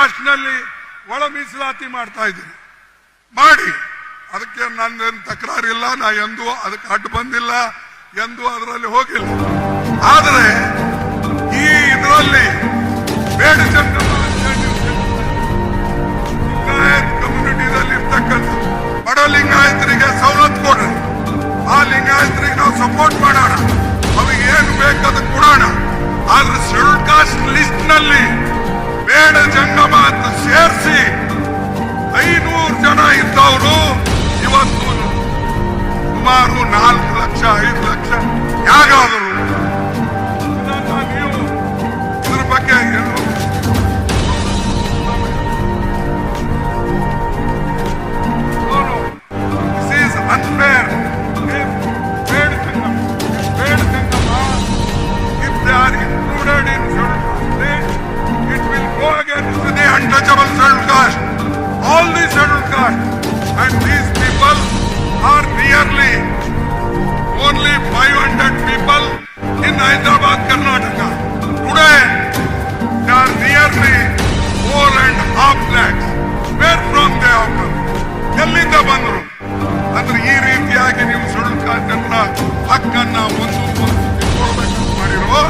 ಕಾಸ್ಟ್ನಲ್ಲಿ ಒಳ ಮೀಸಲಾತಿ ಮಾಡ್ತಾ ಇದ್ದೀನಿ. ಮಾಡಿ. ಅದಕ್ಕೆ ನನ್ನೇನು ತಕರಾರಿಲ್ಲ, ನಾ ಎಂದೂ ಅದಕ್ಕೆ ಅಡ್ಡು ಬಂದಿಲ್ಲ, ಎಂದೂ ಅದರಲ್ಲಿ ಹೋಗಿಲ್ಲ. ಆದರೆ ಈ ಇದರಲ್ಲಿ ಬೇಡ ನೀವು ಲಿಂಗಾಯತ್ ಕಮ್ಯುನಿಟಿದಲ್ಲಿ ಇರ್ತಕ್ಕಂಥ ಬಡ ಲಿಂಗಾಯತರಿಗೆ ಸವಲತ್ತು ಕೊಡ್ರಿ ಆ ಲಿಂಗಾಯತರಿಗೆ ನಾವು ಸಪೋರ್ಟ್ ಮಾಡೋಣ. ಅವ್ರಿಗೆ ಏನು ಅದಕ್ಕೆ ಕೊಡೋಣ. ಆದ್ರೆ ಶೆಡ್ಯೂಲ್ ಕಾಸ್ಟ್ ಲಿಸ್ಟ್ನಲ್ಲಿ ಬೇಡ ಜಂಗಮ ಅಂತ ಸೇರಿಸಿ ಐನೂರು ಜನ ಇದ್ದವರು Hyderabad Karnataka today are nearly four and half lakhs where from they ಬಂದರು ಅಂದ್ರೆ ಈ ರೀತಿಯಾಗಿ ನೀವು ಸುಳ್ಳು ಜನರ ಹಕ್ಕನ್ನ ಒಂದು ಮಾಡಿರೋ